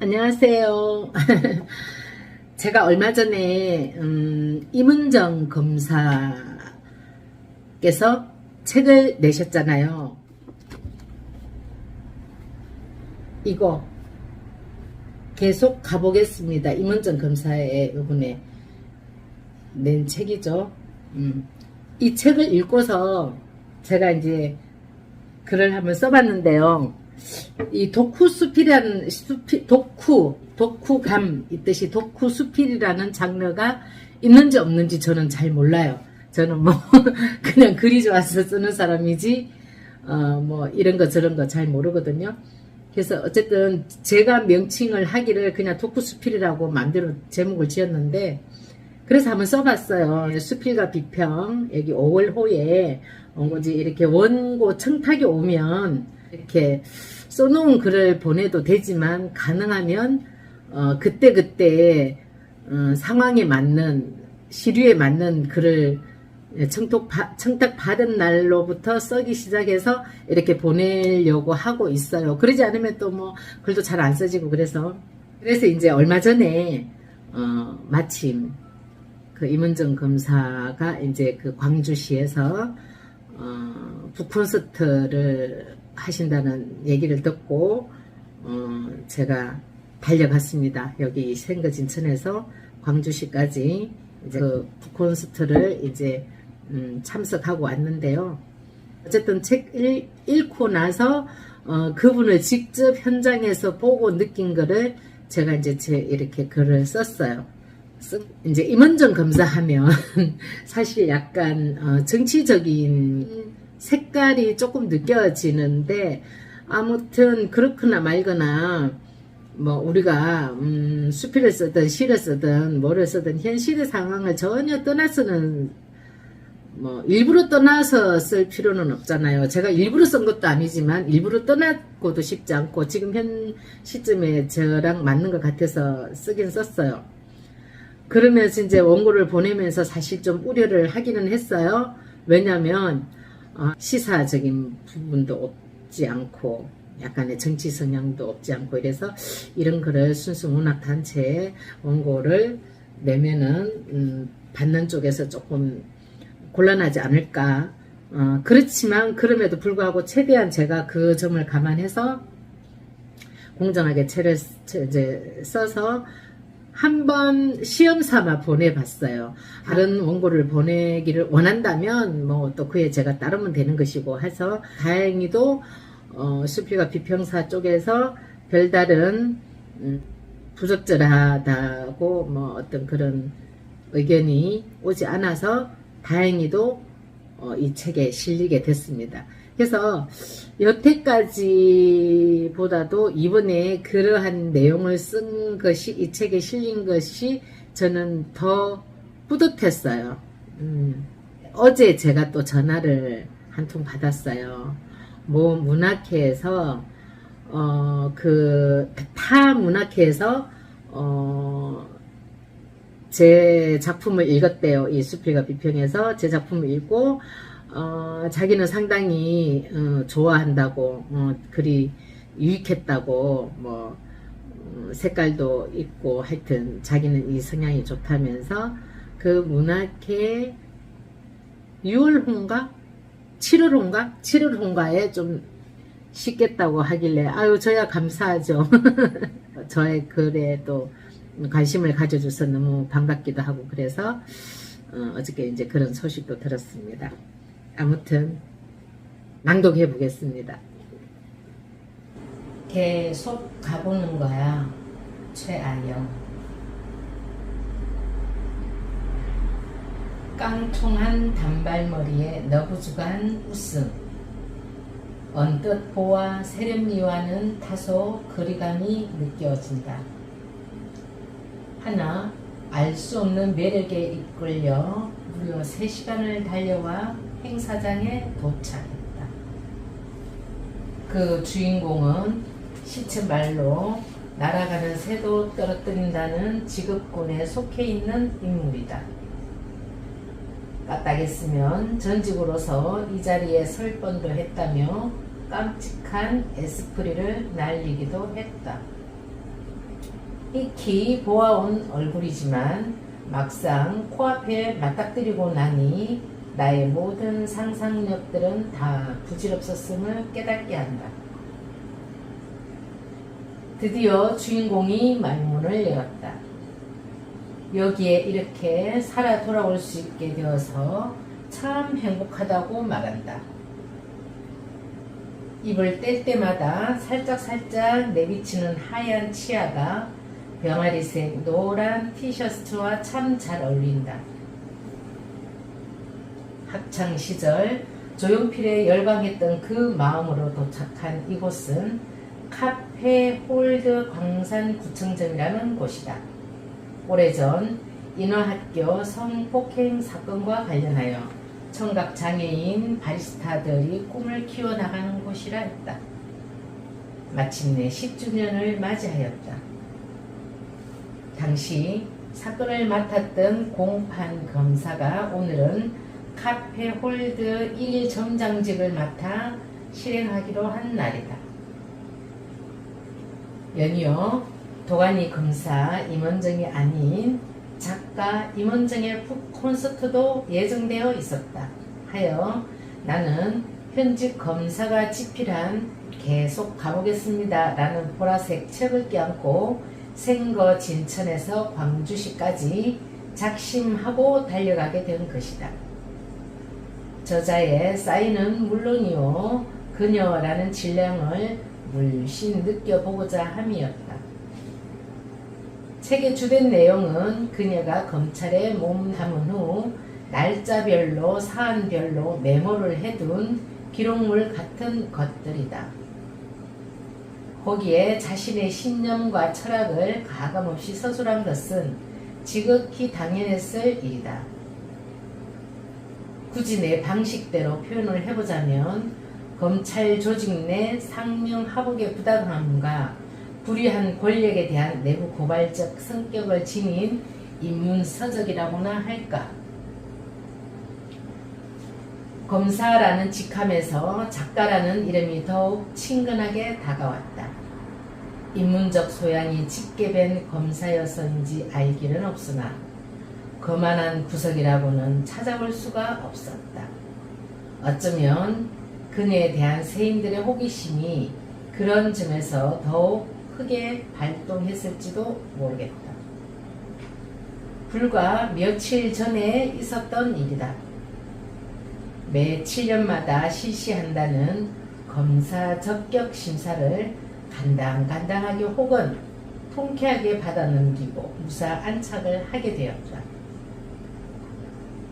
안녕하세요. 제가 얼마 전에 음, 임은정 검사께서 책을 내셨잖아요. 이거 계속 가보겠습니다. 임은정 검사의 이번에 낸 책이죠. 음. 이 책을 읽고서 제가 이제 글을 한번 써봤는데요. 이 독후수필이라는 수필, 독후, 독후감 있듯이 독후수필이라는 장르가 있는지 없는지 저는 잘 몰라요. 저는 뭐 그냥 글이 좋아서 쓰는 사람이지 어 뭐 이런 거 저런 거 잘 모르거든요. 그래서 어쨌든 제가 명칭을 하기를 그냥 독후수필이라고 마음대로 제목을 지었는데 그래서 한번 써봤어요. 수필과 비평 여기 5월 호에 온 거지 이렇게 원고 청탁이 오면 이렇게 써놓은 글을 보내도 되지만 가능하면 어, 그때 그때 어, 상황에 맞는 시류에 맞는 글을 청탁, 청탁 받은 날로부터 써기 시작해서 이렇게 보내려고 하고 있어요. 그러지 않으면 또 뭐 글도 잘 안 써지고 그래서 그래서 이제 얼마 전에 어, 마침 그 임은정 검사가 이제 그 광주시에서 어, 북콘서트를 하신다는 얘기를 듣고 어, 제가 달려갔습니다. 여기 생거 진천에서 광주시까지 이제 그 북콘서트를 이제 음, 참석하고 왔는데요. 어쨌든 책 읽, 읽고 나서 어, 그분을 직접 현장에서 보고 느낀 거를 제가 이제 제 이렇게 글을 썼어요. 쓰- 이제 임원정 검사하면 사실 약간 어, 정치적인 색깔이 조금 느껴지는데 아무튼 그렇거나 말거나 뭐 우리가 음, 수필을 쓰든 시를 쓰든 뭐를 쓰든 현실의 상황을 전혀 떠나서는 뭐 일부러 떠나서 쓸 필요는 없잖아요. 제가 일부러 쓴 것도 아니지만 일부러 떠나고도 싶지 않고 지금 현 시점에 저랑 맞는 것 같아서 쓰긴 썼어요. 그러면서 이제 원고를 보내면서 사실 좀 우려를 하기는 했어요. 왜냐면 어, 시사적인 부분도 없지 않고 약간의 정치 성향도 없지 않고 이래서 이런 글을 순수 문학 단체에 원고를 내면은 음, 받는 쪽에서 조금 곤란하지 않을까. 어, 그렇지만 그럼에도 불구하고 최대한 제가 그 점을 감안해서 공정하게 쓰- 이제 써서 한번 시험 삼아 보내봤어요. 다른 원고를 보내기를 원한다면 뭐 또 그에 제가 따르면 되는 것이고 해서 다행히도 어, 수필과 비평사 쪽에서 별다른 음, 부적절하다고 뭐 어떤 그런 의견이 오지 않아서 다행히도 어, 이 책에 실리게 됐습니다. 그래서 여태까지 보다도 이번에 그러한 내용을 쓴 것이 이 책에 실린 것이 저는 더 뿌듯했어요. 음, 어제 제가 또 전화를 한 통 받았어요. 모 문학회에서 어, 그 타 문학회에서 어, 제 작품을 읽었대요. 이 수필과 비평에서 제 작품을 읽고 어, 자기는 상당히 어, 좋아한다고 어, 글이 유익했다고 뭐 음, 색깔도 있고 하여튼 자기는 이 성향이 좋다면서 그 문학회 6월호인가? 7월호인가? 7월호인가에 좀 씻겠다고 하길래 아유 저야 감사하죠. 저의 글에 또 관심을 가져줘서 너무 반갑기도 하고 그래서 어, 어저께 이제 그런 소식도 들었습니다. 아무튼 낭독해 보겠습니다. 계속 가보는 거야 최아영. 깡통한 단발머리에 너부주간 웃음. 언뜻 보아 세련미와는 다소 거리감이 느껴진다. 하나 알 수 없는 매력에 이끌려 무려 3시간을 달려와 행사장에 도착했다. 그 주인공은 시체 말로 날아가는 새도 떨어뜨린다는 직업군에 속해 있는 인물이다. 까딱했으면 전직으로서 이 자리에 설 뻔도 했다며 깜찍한 에스프리를 날리기도 했다. 익히 보아온 얼굴이지만 막상 코앞에 맞닥뜨리고 나니 나의 모든 상상력들은 다 부질없었음을 깨닫게 한다. 드디어 주인공이 말문을 열었다. 여기에 이렇게 살아 돌아올 수 있게 되어서 참 행복하다고 말한다. 입을 뗄 때마다 살짝살짝 내비치는 하얀 치아가 병아리색 노란 티셔츠와 참 잘 어울린다. 학창 시절 조용필에 열광했던 그 마음으로 도착한 이곳은 카페 홀드 광산구청점이라는 곳이다. 오래전 인어학교 성폭행 사건과 관련하여 청각 장애인 바리스타들이 꿈을 키워나가는 곳이라 했다. 마침내 10주년을 맞이하였다. 당시 사건을 맡았던 공판 검사가 오늘은 카페 홀드 1일 점장직을 맡아 실행하기로 한 날이다. 연이어 도가니 검사 임원정이 아닌 작가 임원정의 북 콘서트도 예정되어 있었다. 하여 나는 현직 검사가 집필한 계속 가보겠습니다. 라는 보라색 책을 껴안고 생거 진천에서 광주시까지 작심하고 달려가게 된 것이다. 저자의 사인은 물론이요, 그녀라는 질량을 물씬 느껴보고자 함이었다. 책의 주된 내용은 그녀가 검찰에 몸 담은 후 날짜별로 사안별로 메모를 해둔 기록물 같은 것들이다. 거기에 자신의 신념과 철학을 가감없이 서술한 것은 지극히 당연했을 일이다. 굳이 내 방식대로 표현을 해보자면 검찰 조직 내 상명 하복의 부당함과 불의한 권력에 대한 내부 고발적 성격을 지닌 인문서적이라고나 할까. 검사라는 직함에서 작가라는 이름이 더욱 친근하게 다가왔다. 인문적 소양이 짙게 밴 검사여서인지 알기는 없으나 거만한 구석이라고는 찾아볼 수가 없었다. 어쩌면 그녀에 대한 세인들의 호기심이 그런 점에서 더욱 크게 발동했을지도 모르겠다. 불과 며칠 전에 있었던 일이다. 매 7년마다 실시한다는 검사 적격 심사를 간당간당하게 혹은 통쾌하게 받아넘기고 무사 안착을 하게 되었다.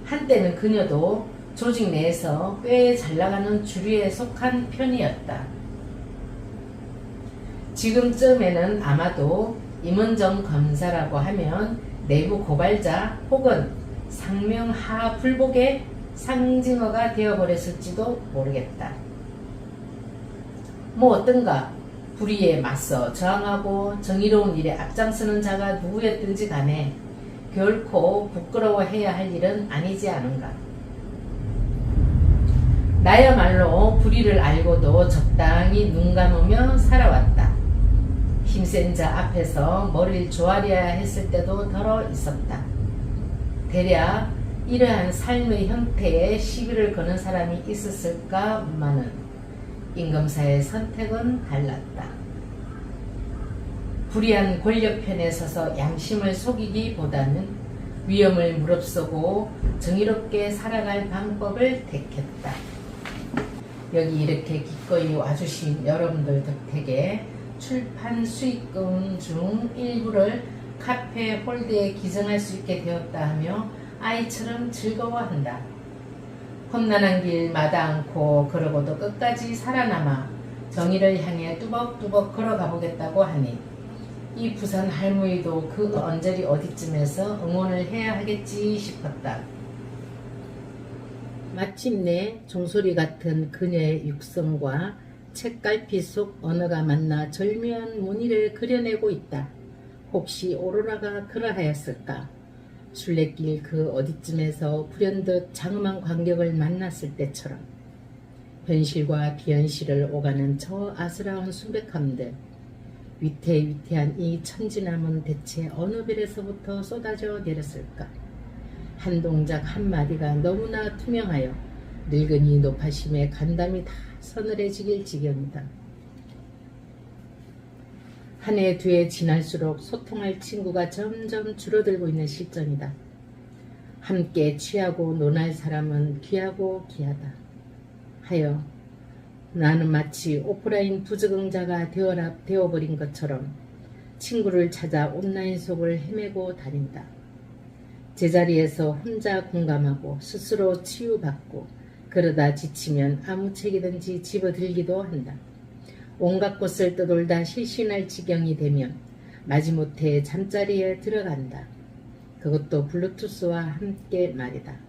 한때는 그녀도 조직 내에서 꽤 잘 나가는 주류에 속한 편이었다. 지금쯤에는 아마도 임원정 검사라고 하면 내부 고발자 혹은 상명하 불복의 상징어가 되어버렸을지도 모르겠다. 뭐 어떤가 불의에 맞서 저항하고 정의로운 일에 앞장서는 자가 누구였든지 간에 결코 부끄러워해야 할 일은 아니지 않은가. 나야말로 불의를 알고도 적당히 눈 감으며 살아왔다. 힘센 자 앞에서 머리를 조아려야 했을 때도 덜어 있었다. 대략 이러한 삶의 형태에 시비를 거는 사람이 있었을까 만은 임검사의 선택은 달랐다. 불의한 권력 편에 서서 양심을 속이기보다는 위험을 무릅쓰고 정의롭게 살아갈 방법을 택했다. 여기 이렇게 기꺼이 와주신 여러분들 덕택에 출판 수익금 중 일부를 카페 홀드에 기증할 수 있게 되었다 하며 아이처럼 즐거워한다. 험난한 길 마다 않고 그러고도 끝까지 살아남아 정의를 향해 뚜벅뚜벅 걸어가 보겠다고 하니 이 부산 할머니도 그 언저리 어디쯤에서 응원을 해야 하겠지 싶었다. 마침내 종소리 같은 그녀의 육성과 책갈피 속 언어가 만나 절묘한 무늬를 그려내고 있다. 혹시 오로라가 그러하였을까? 순례길 그 어디쯤에서 불현듯 장엄한 광경을 만났을 때처럼 현실과 비현실을 오가는 저 아스라운 순백함들 위태 위태한 이 천지남은 대체 어느 별에서부터 쏟아져 내렸을까? 한 동작 한 마디가 너무나 투명하여 늙은이 높아심에 간담이 다 서늘해지길 지경이다. 한 해 두 해 지날수록 소통할 친구가 점점 줄어들고 있는 시점이다. 함께 취하고 논할 사람은 귀하고 귀하다. 하여 나는 마치 오프라인 부적응자가 되어라, 되어버린 것처럼 친구를 찾아 온라인 속을 헤매고 다닌다. 제자리에서 혼자 공감하고 스스로 치유받고 그러다 지치면 아무 책이든지 집어들기도 한다. 온갖 곳을 떠돌다 실신할 지경이 되면 마지못해 잠자리에 들어간다. 그것도 블루투스와 함께 말이다.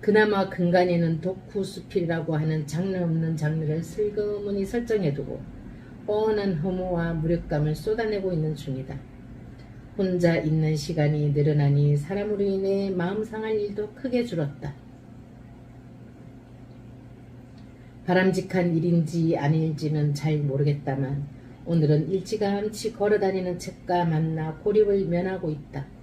그나마 근간에는 독후 수필이라고 하는 장르 없는 장르를 슬그머니 설정해두고 뻔한 허무와 무력감을 쏟아내고 있는 중이다. 혼자 있는 시간이 늘어나니 사람으로 인해 마음 상할 일도 크게 줄었다. 바람직한 일인지 아닐지는 잘 모르겠다만 오늘은 일찌감치 걸어다니는 책과 만나 고립을 면하고 있다.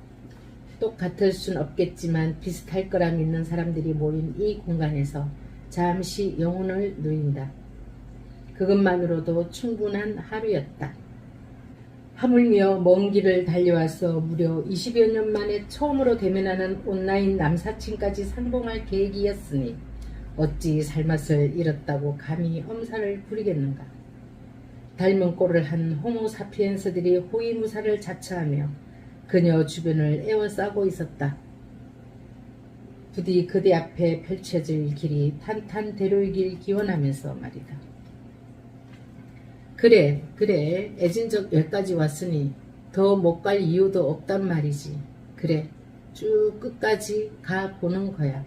똑같을 순 없겠지만 비슷할 거라 믿는 사람들이 모인 이 공간에서 잠시 영혼을 누린다. 그것만으로도 충분한 하루였다. 하물며 먼 길을 달려와서 무려 20여 년 만에 처음으로 대면하는 온라인 남사친까지 상봉할 계획이었으니 어찌 살맛을 잃었다고 감히 엄살을 부리겠는가. 닮은 꼴을 한 호모 사피엔스들이 호위무사를 자처하며 그녀 주변을 에워싸고 있었다. 부디 그대 앞에 펼쳐질 길이 탄탄대로이길 기원하면서 말이다. 그래, 그래. 애진 적 여기까지 왔으니 더 못 갈 이유도 없단 말이지. 그래, 쭉 끝까지 가 보는 거야.